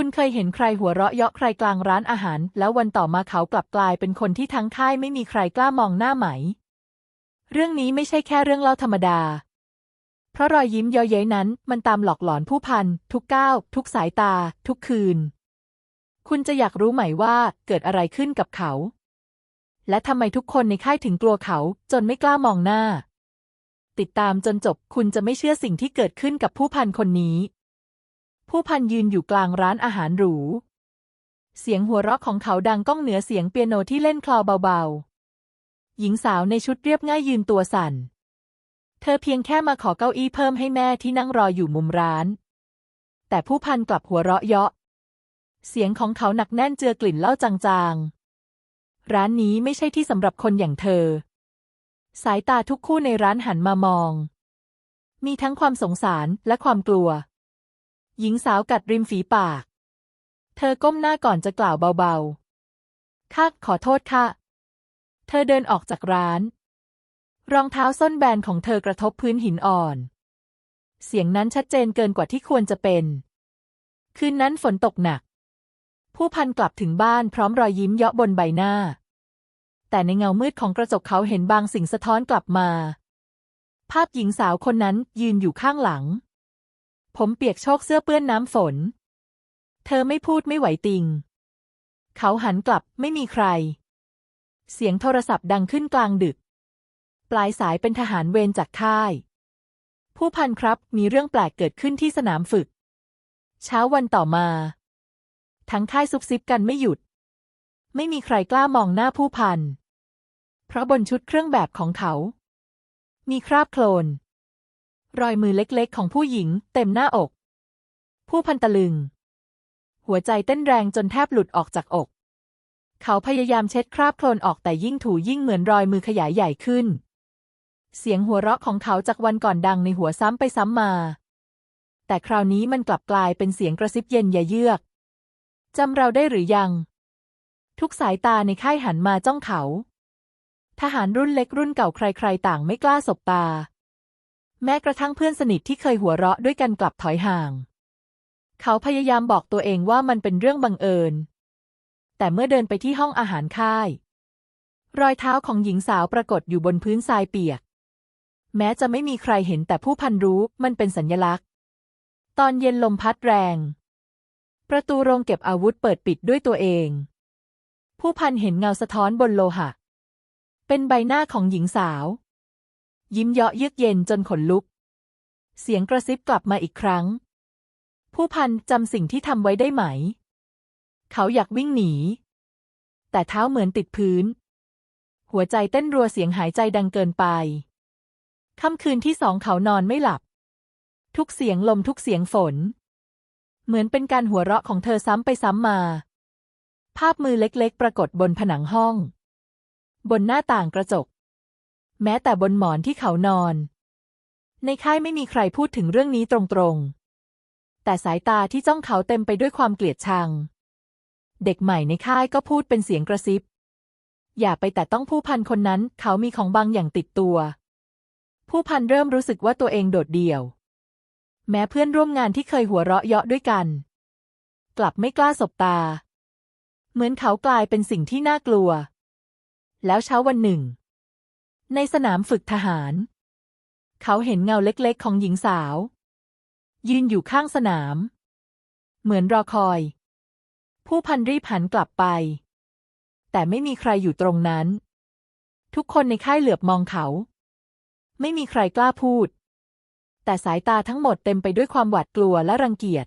คุณเคยเห็นใครหัวเราะเยาะใครกลางร้านอาหาร แล้ววันต่อมาเขากลับกลายเป็นคนที่ทั้งค่ายไม่มีใครกล้ามองหน้าไหม เรื่องนี้ไม่ใช่แค่เรื่องเล่าธรรมดา เพราะรอยยิ้มเย้ยเย้ยนั้น มันตามหลอกหลอนผู้พัน ทุกก้าว ทุกสายตา ทุกคืน คุณจะอยากรู้ไหมว่าเกิดอะไรขึ้นกับเขา และทำไมทุกคนในค่ายถึงกลัวเขา จนไม่กล้ามองหน้า ติดตามจนจบคุณจะไม่เชื่อสิ่งที่เกิดขึ้นกับผู้พันคนนี้ ผู้พันยืนอยู่กลางร้านอาหารหรู เสียงหัวเราะของเขาดังก้องเหนือเสียงเปียโนที่เล่นคลอเบาๆ หญิงสาวในชุดเรียบง่ายยืนตัวสั่น เธอเพียงแค่มาขอเก้าอี้เพิ่มให้แม่ที่นั่งรออยู่มุมร้าน แต่ผู้พันกลับหัวเราะเยาะ เสียงของเขาหนักแน่นเจือกลิ่นเหล้าจางๆ ร้านนี้ไม่ใช่ที่สำหรับคนอย่างเธอ สายตาทุกคู่ในร้านหันมามอง มีทั้งความสงสารและความกลัว หญิงสาวกัดริมฝีปาก เธอก้มหน้าก่อนจะกล่าวเบาๆค่ะขอโทษค่ะ เธอเดินออกจากร้าน รองเท้าส้นแบนของเธอกระทบพื้นหินอ่อน เสียงนั้นชัดเจนเกินกว่าที่ควรจะเป็น คืนนั้นฝนตกหนัก ผู้พันกลับถึงบ้านพร้อมรอยยิ้มเยาะบนใบหน้า แต่ในเงามืดของกระจกเขาเห็นบางสิ่งสะท้อนกลับมา ภาพหญิงสาวคนนั้นยืนอยู่ข้างหลัง ผมเปียกโชกเสื้อเปื้อนน้ำฝน เธอไม่พูดไม่ไหวติง เขาหันกลับไม่มีใคร เสียงโทรศัพท์ดังขึ้นกลางดึก ปลายสายเป็นทหารเวรจากค่าย ผู้พันครับมีเรื่องแปลกเกิดขึ้นที่สนามฝึก เช้าวันต่อมา ทั้งค่ายซุบซิบกันไม่หยุด ไม่มีใครกล้ามองหน้าผู้พัน เพราะบนชุดเครื่องแบบของเขา มีคราบโคลน รอยมือเล็กๆ ของผู้หญิง เต็มหน้าอก ผู้พันตะลึง หัวใจเต้นแรงจนแทบหลุดออกจากอก เขาพยายามเช็ดคราบโคลนออกแต่ยิ่งถูยิ่งเหมือนรอยมือขยายใหญ่ขึ้น เสียงหัวเราะของเขาจากวันก่อนดังในหัวซ้ำไปซ้ำมา แต่คราวนี้มันกลับกลายเป็นเสียงกระซิบเย็นยะเยือกจำเราได้หรือยัง ทุกสายตาในค่ายหันมาจ้องเขา ทหารรุ่นเล็กรุ่นเก่าใครๆ ต่างไม่กล้าสบตา แม้กระทั่งเพื่อนสนิทที่เคยหัวเราะด้วยกันกลับถอยห่าง เขาพยายามบอกตัวเองว่ามันเป็นเรื่องบังเอิญ แต่เมื่อเดินไปที่ห้องอาหารค่าย รอยเท้าของหญิงสาวปรากฏอยู่บนพื้นทรายเปียก แม้จะไม่มีใครเห็นแต่ผู้พันรู้มันเป็นสัญญลักษณ์ ตอนเย็นลมพัดแรง ประตูโรงเก็บอาวุธเปิดปิดด้วยตัวเอง ผู้พันเห็นเงาสะท้อนบนโลหะ เป็นใบหน้าของหญิงสาว ยิ้มเยาะเยือกเย็นจนขนลุก เสียงกระซิบกลับมาอีกครั้ง ผู้พันจำสิ่งที่ทำไว้ได้ไหม เขาอยากวิ่งหนี แต่เท้าเหมือนติดพื้น หัวใจเต้นรัวเสียงหายใจดังเกินไป ค่ำคืนที่สองเขานอนไม่หลับ ทุกเสียงลมทุกเสียงฝน เหมือนเป็นการหัวเราะของเธอซ้ำไปซ้ำมา ภาพมือเล็กๆ ปรากฏบนผนังห้อง บนหน้าต่างกระจก แม้แต่บนหมอนที่เขานอน ในค่ายไม่มีใครพูดถึงเรื่องนี้ตรงๆ แต่สายตาที่จ้องเขาเต็มไปด้วยความเกลียดชัง เด็กใหม่ในค่ายก็พูดเป็นเสียงกระซิบ อย่าไปแต่ต้องผู้พันคนนั้น เขามีของบางอย่างติดตัว ผู้พันเริ่มรู้สึกว่าตัวเองโดดเดี่ยว แม้เพื่อนร่วมงานที่เคยหัวเราะเยาะด้วยกัน กลับไม่กล้าสบตา เหมือนเขากลายเป็นสิ่งที่น่ากลัว แล้วเช้าวันหนึ่ง ในสนามฝึกทหาร เขาเห็นเงาเล็กๆของหญิงสาว ยืนอยู่ข้างสนาม เหมือนรอคอย ผู้พันรีบหันกลับไป แต่ไม่มีใครอยู่ตรงนั้น ทุกคนในค่ายเหลือบมองเขา ไม่มีใครกล้าพูด แต่สายตาทั้งหมดเต็มไปด้วยความหวาดกลัวและรังเกียจ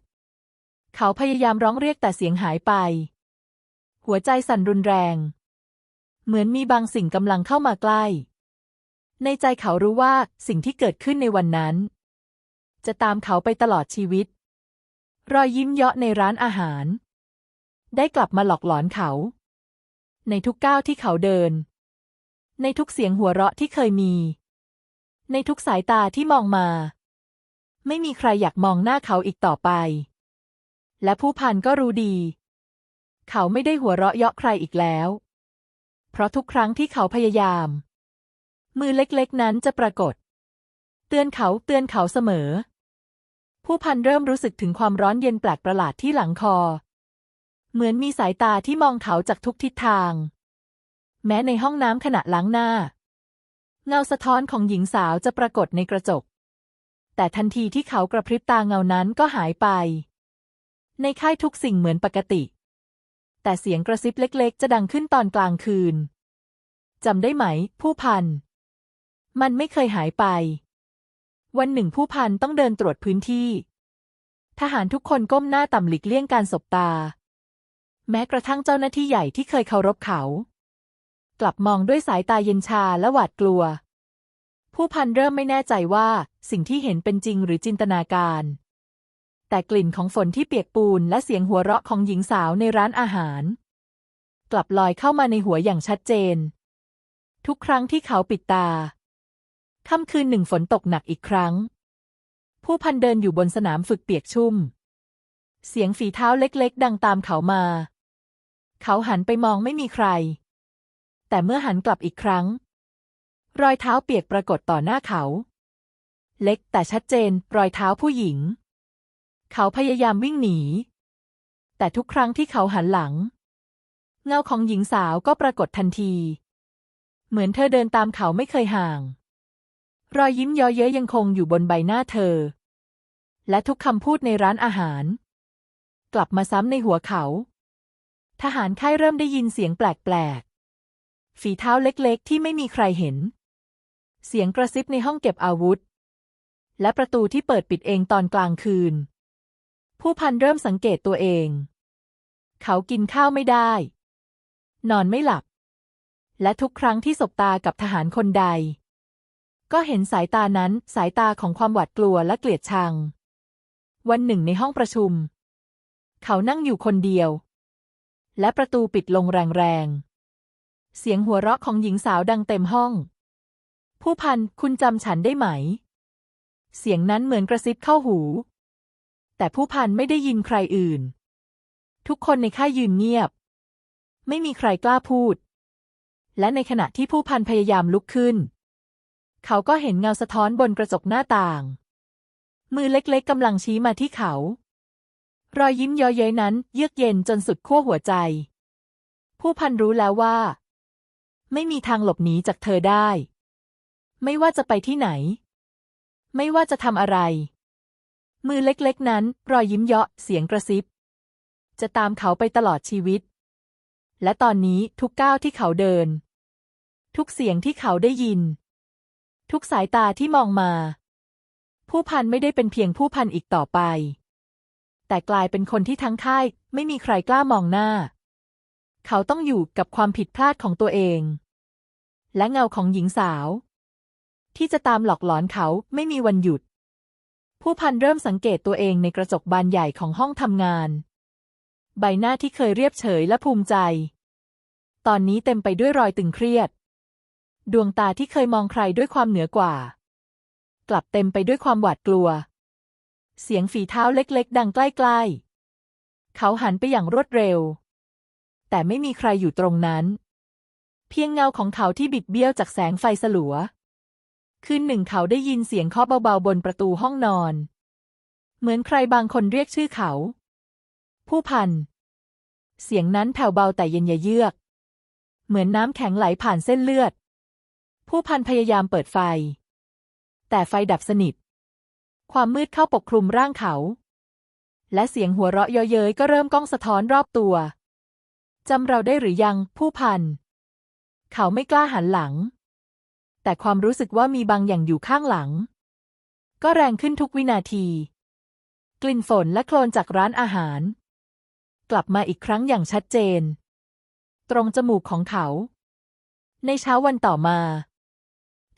เขาพยายามร้องเรียกแต่เสียงหายไป หัวใจสั่นรุนแรง เหมือนมีบางสิ่งกำลังเข้ามาใกล้ ในใจเขารู้ว่าสิ่งที่เกิดขึ้นในวันนั้น จะตามเขาไปตลอดชีวิต รอยยิ้มเยาะในร้านอาหาร ได้กลับมาหลอกหลอนเขา ในทุกก้าวที่เขาเดิน ในทุกเสียงหัวเราะที่เคยมี ในทุกสายตาที่มองมา ไม่มีใครอยากมองหน้าเขาอีกต่อไป และผู้พันก็รู้ดี เขาไม่ได้หัวเราะเยาะใครอีกแล้ว เพราะทุกครั้งที่เขาพยายาม มือเล็กๆ นั้นจะปรากฏ เตือนเขาเตือนเขาเสมอ ผู้พันเริ่มรู้สึกถึงความร้อนเย็นแปลกประหลาดที่หลังคอ เหมือนมีสายตาที่มองเขาจากทุกทิศทาง แม้ในห้องน้ำขณะล้างหน้า เงาสะท้อนของหญิงสาวจะปรากฏในกระจก แต่ทันทีที่เขากระพริบตาเงานั้นก็หายไป ในค่ายทุกสิ่งเหมือนปกติ แต่เสียงกระซิบเล็ก ๆ จะดังขึ้นตอนกลางคืนจำได้ไหม ผู้พัน มันไม่เคยหายไป วันหนึ่งผู้พันต้องเดินตรวจพื้นที่ ทหารทุกคนก้มหน้าต่ำหลีกเลี่ยงการสบตา แม้กระทั่งเจ้าหน้าที่ใหญ่ที่เคยเคารพเขา กลับมองด้วยสายตาเย็นชาและหวาดกลัว ผู้พันเริ่มไม่แน่ใจว่าสิ่งที่เห็นเป็นจริงหรือจินตนาการ แต่กลิ่นของฝนที่เปียกปูนและเสียงหัวเราะของหญิงสาวในร้านอาหาร กลับลอยเข้ามาในหัวอย่างชัดเจนทุกครั้งที่เขาปิดตา ค่ำคืนหนึ่งฝนตกหนักอีกครั้ง ผู้พันเดินอยู่บนสนามฝึกเปียกชุ่ม เสียงฝีเท้าเล็กๆ ดังตามเขามา เขาหันไปมองไม่มีใคร แต่เมื่อหันกลับอีกครั้ง รอยเท้าเปียกปรากฏต่อหน้าเขา เล็กแต่ชัดเจน รอยเท้าผู้หญิง เขาพยายามวิ่งหนี แต่ทุกครั้งที่เขาหันหลัง เงาของหญิงสาวก็ปรากฏทันที เหมือนเธอเดินตามเขาไม่เคยห่าง รอยยิ้มย้อเย้ยยังคงอยู่บนใบหน้าเธอ และทุกคำพูดในร้านอาหาร กลับมาซ้ำในหัวเขา ทหารค่ายเริ่มได้ยินเสียงแปลกๆ ฝีเท้าเล็กๆ ที่ไม่มีใครเห็น เสียงกระซิบในห้องเก็บอาวุธ และประตูที่เปิดปิดเองตอนกลางคืน ผู้พันเริ่มสังเกตตัวเอง เขากินข้าวไม่ได้ นอนไม่หลับ และทุกครั้งที่สบตากับทหารคนใด ก็เห็นสายตานั้นสายตาของความหวาดกลัวและเกลียดชัง วันหนึ่งในห้องประชุม เขานั่งอยู่คนเดียว และประตูปิดลงแรงๆ เสียงหัวเราะของหญิงสาวดังเต็มห้อง ผู้พันคุณจำฉันได้ไหม เสียงนั้นเหมือนกระซิบเข้าหู แต่ผู้พันไม่ได้ยินใครอื่น ทุกคนในค่ายยืนเงียบ ไม่มีใครกล้าพูด และในขณะที่ผู้พันพยายามลุกขึ้น เขาก็เห็นเงาสะท้อนบนกระจกหน้าต่าง มือเล็กๆกำลังชี้มาที่เขา รอยยิ้มย้อเย้ยนั้น เยือกเย็นจนสุดขั้วหัวใจ ผู้พันรู้แล้วว่า ไม่มีทางหลบหนีจากเธอได้ ไม่ว่าจะไปที่ไหน ไม่ว่าจะทำอะไร มือเล็กๆนั้น รอยยิ้มเยาะเสียงกระซิบ จะตามเขาไปตลอดชีวิต และตอนนี้ทุกก้าวที่เขาเดิน ทุกเสียงที่เขาได้ยิน ทุกสายตาที่มองมา ผู้พันไม่ได้เป็นเพียงผู้พันอีกต่อไป แต่กลายเป็นคนที่ทั้งค่ายไม่มีใครกล้ามองหน้า เขาต้องอยู่กับความผิดพลาดของตัวเอง และเงาของหญิงสาว ที่จะตามหลอกหลอนเขาไม่มีวันหยุด ผู้พันเริ่มสังเกตตัวเองในกระจกบานใหญ่ของห้องทำงาน ใบหน้าที่เคยเรียบเฉยและภูมิใจ ตอนนี้เต็มไปด้วยรอยตึงเครียด ดวงตาที่เคยมองใครด้วยความเหนือกว่า กลับเต็มไปด้วยความหวาดกลัว เสียงฝีเท้าเล็กๆ ดังใกล้ๆ เขาหันไปอย่างรวดเร็ว แต่ไม่มีใครอยู่ตรงนั้น เพียงเงาของเขาที่บิดเบี้ยวจากแสงไฟสลัว คืนหนึ่งเขาได้ยินเสียงเคาะเบาๆ บนประตูห้องนอน เหมือนใครบางคนเรียกชื่อเขา ผู้พัน เสียงนั้นแผ่วเบาแต่เย็นยะเยือก เหมือนน้ำแข็งไหลผ่านเส้นเลือด ผู้พันพยายามเปิดไฟ แต่ไฟดับสนิท ความมืดเข้าปกคลุมร่างเขา และเสียงหัวเราะเยาะเย้ยก็เริ่มก้องสะท้อนรอบตัวจำเราได้หรือยังผู้พัน เขาไม่กล้าหันหลัง แต่ความรู้สึกว่ามีบางอย่างอยู่ข้างหลัง ก็แรงขึ้นทุกวินาที กลิ่นฝนและโคลนจากร้านอาหาร กลับมาอีกครั้งอย่างชัดเจน ตรงจมูกของเขา ในเช้าวันต่อมา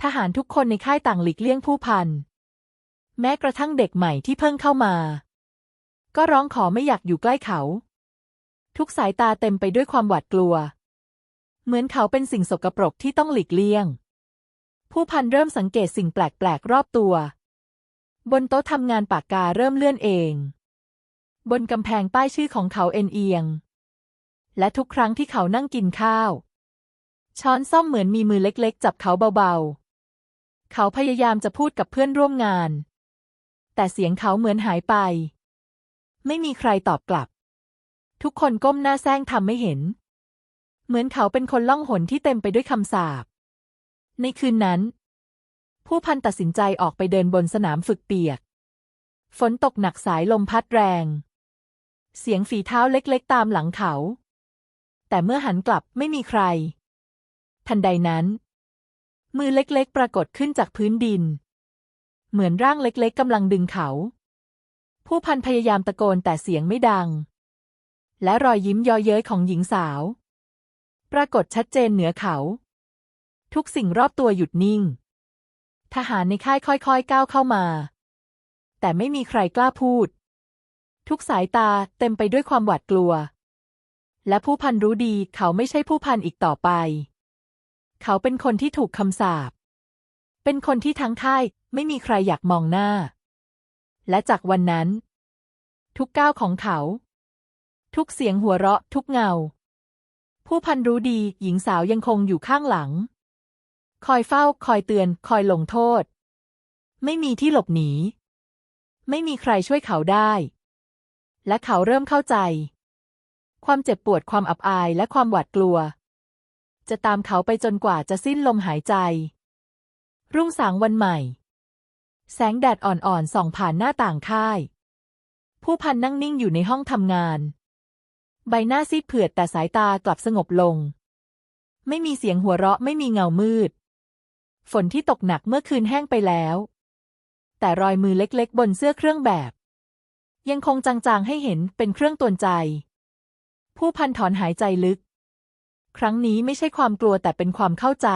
ทหารทุกคนในค่ายต่างหลีกเลี่ยงผู้พัน แม้กระทั่งเด็กใหม่ที่เพิ่งเข้ามา ก็ร้องขอไม่อยากอยู่ใกล้เขา ทุกสายตาเต็มไปด้วยความหวาดกลัว เหมือนเขาเป็นสิ่งสกปรกที่ต้องหลีกเลี่ยง ผู้พันเริ่มสังเกตสิ่งแปลกๆรอบตัว บนโต๊ะทำงานปากกาเริ่มเลื่อนเอง บนกำแพงป้ายชื่อของเขาเอ็นเอียง และทุกครั้งที่เขานั่งกินข้าว ช้อนซ่อมเหมือนมีมือเล็กๆ จับเขาเบาๆ เขาพยายามจะพูดกับเพื่อนร่วมงาน แต่เสียงเขาเหมือนหายไป ไม่มีใครตอบกลับ ทุกคนก้มหน้าแซงทำไม่เห็น เหมือนเขาเป็นคนล่องหนที่เต็มไปด้วยคำสาป ในคืนนั้น ผู้พันตัดสินใจออกไปเดินบนสนามฝึกเปียก ฝนตกหนักสายลมพัดแรง เสียงฝีเท้าเล็กๆตามหลังเขา แต่เมื่อหันกลับไม่มีใคร ทันใดนั้น มือเล็กๆ ปรากฏขึ้นจากพื้นดิน เหมือนร่างเล็กๆกำลังดึงเขา ผู้พันพยายามตะโกนแต่เสียงไม่ดัง และรอยยิ้มยอเย้ยของหญิงสาว ปรากฏชัดเจนเหนือเขา ทุกสิ่งรอบตัวหยุดนิ่ง ทหารในค่ายค่อยๆ ก้าวเข้ามา แต่ไม่มีใครกล้าพูด ทุกสายตาเต็มไปด้วยความหวาดกลัว และผู้พันรู้ดีเขาไม่ใช่ผู้พันอีกต่อไป เขาเป็นคนที่ถูกคำสาป เป็นคนที่ทั้งค่ายไม่มีใครอยากมองหน้า และจากวันนั้น ทุกก้าวของเขา ทุกเสียงหัวเราะ ทุกเงา ผู้พันรู้ดีหญิงสาวยังคงอยู่ข้างหลัง คอยเฝ้า คอยเตือน คอยลงโทษ ไม่มีที่หลบหนี ไม่มีใครช่วยเขาได้ และเขาเริ่มเข้าใจ ความเจ็บปวดความอับอายและความหวาดกลัว จะตามเขาไปจนกว่าจะสิ้นลมหายใจ รุ่งสางวันใหม่ แสงแดดอ่อนๆส่องผ่านหน้าต่างค่าย ผู้พันนั่งนิ่งอยู่ในห้องทำงาน ใบหน้าซีดเผือดแต่สายตากลับสงบลง ไม่มีเสียงหัวเราะไม่มีเงามืด ฝนที่ตกหนักเมื่อคืนแห้งไปแล้ว แต่รอยมือเล็กๆ บนเสื้อเครื่องแบบ ยังคงจางๆให้เห็นเป็นเครื่องตวนใจ ผู้พันถอนหายใจลึก ครั้งนี้ไม่ใช่ความกลัวแต่เป็นความเข้าใจ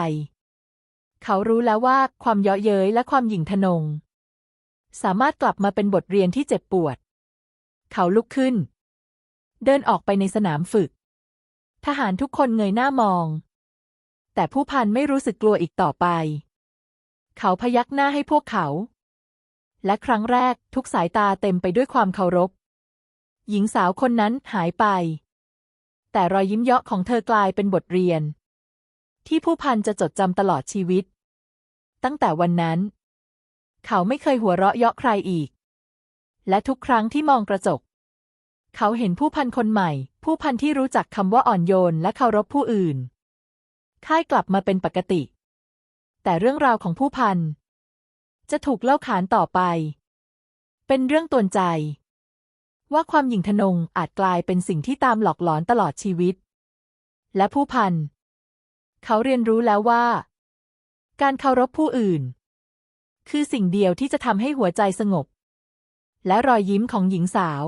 เขารู้แล้วว่าความเยาะเย้ยและความหยิ่งทะนง สามารถกลับมาเป็นบทเรียนที่เจ็บปวด เขาลุกขึ้น เดินออกไปในสนามฝึก ทหารทุกคนเงยหน้ามอง แต่ผู้พันไม่รู้สึกกลัวอีกต่อไป เขาพยักหน้าให้พวกเขา และครั้งแรกทุกสายตาเต็มไปด้วยความเคารพ หญิงสาวคนนั้นหายไป แต่รอยยิ้มเยาะของเธอกลายเป็นบทเรียน ที่ผู้พันจะจดจำตลอดชีวิต ตั้งแต่วันนั้น เขาไม่เคยหัวเราะเยาะใครอีก และทุกครั้งที่มองกระจก เขาเห็นผู้พันคนใหม่ ผู้พันที่รู้จักคำว่าอ่อนโยนและเคารพผู้อื่น ค่ายกลับมาเป็นปกติ แต่เรื่องราวของผู้พันจะถูกเล่าขานต่อไป เป็นเรื่องตวนใจ ว่าความหยิ่งทะนงอาจกลายเป็นสิ่งที่ตามหลอกหลอนตลอดชีวิต และผู้พัน เขาเรียนรู้แล้วว่า การเคารพผู้อื่น คือสิ่งเดียวที่จะทำให้หัวใจสงบ และรอยยิ้มของหญิงสาว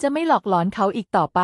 จะไม่หลอกหลอนเขาอีกต่อไป